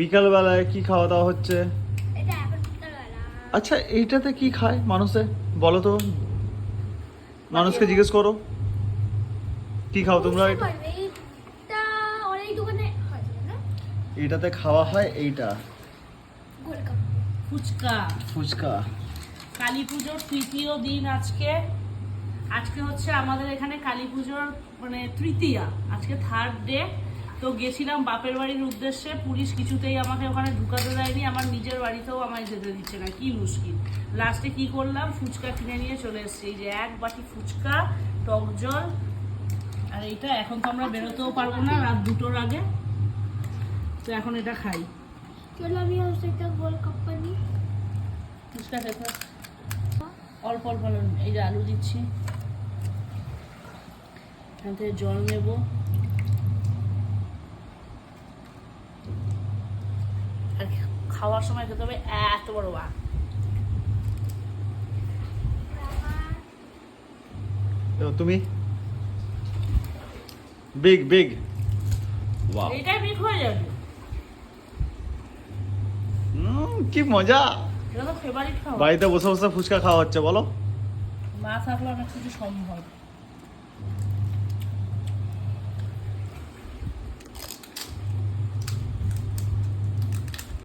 বিকাল বেলায় কি খাওয়া দাওয়া হচ্ছে? এটা এখন বিকালবেলা। আচ্ছা এইটাতে কি খায় মানুষে? বলো তো। মানুষকে জিজ্ঞেস করো। কি খাও তোমরা? এটা হয় এটাতে খাওয়া হয় এইটা। ফুচকা। ফুচকা। কালী পুজোর তৃতীয় দিন আজকে। আজকে হচ্ছে আমাদের এখানে কালী পুজোর মানে তৃতীয়া। আজকে থার্ড ডে তো গেছিলাম বাপের বাড়ির উদ্দেশ্যে পুলিশ কিছুতেই আমাকে ওখানে ঢুকাতে দেয়নি আমার নিজের বাড়িতেও আমায় যেতে দিচ্ছে না কি মুশকিল। লাস্টে কি করলাম ফুচকা কিনে নিয়ে চলে এসেছি এই যে এক বাটি ফুচকা টক জল আর এইটা এখন তো আমরা বেরোতেও পারব না রাত দুটোর আগে। তো এখন এটা খাই। ফুচকা খেতে অল্প অল্প। এই যে আলু দিচ্ছি। এখান থেকে জল নেব। আর খাওয়ার সময় খেতে হবে এত বড় বা এবার তুমি? Big big. ওয়াও হয়ে যাবে। উম, কি মজা। এটা তো ফেভারিট খাওয়া বাড়িতে বসে বসে ফুচকা খাওয়া হচ্ছে বলো। মা থাকলে অনেক কিছু সম্ভব।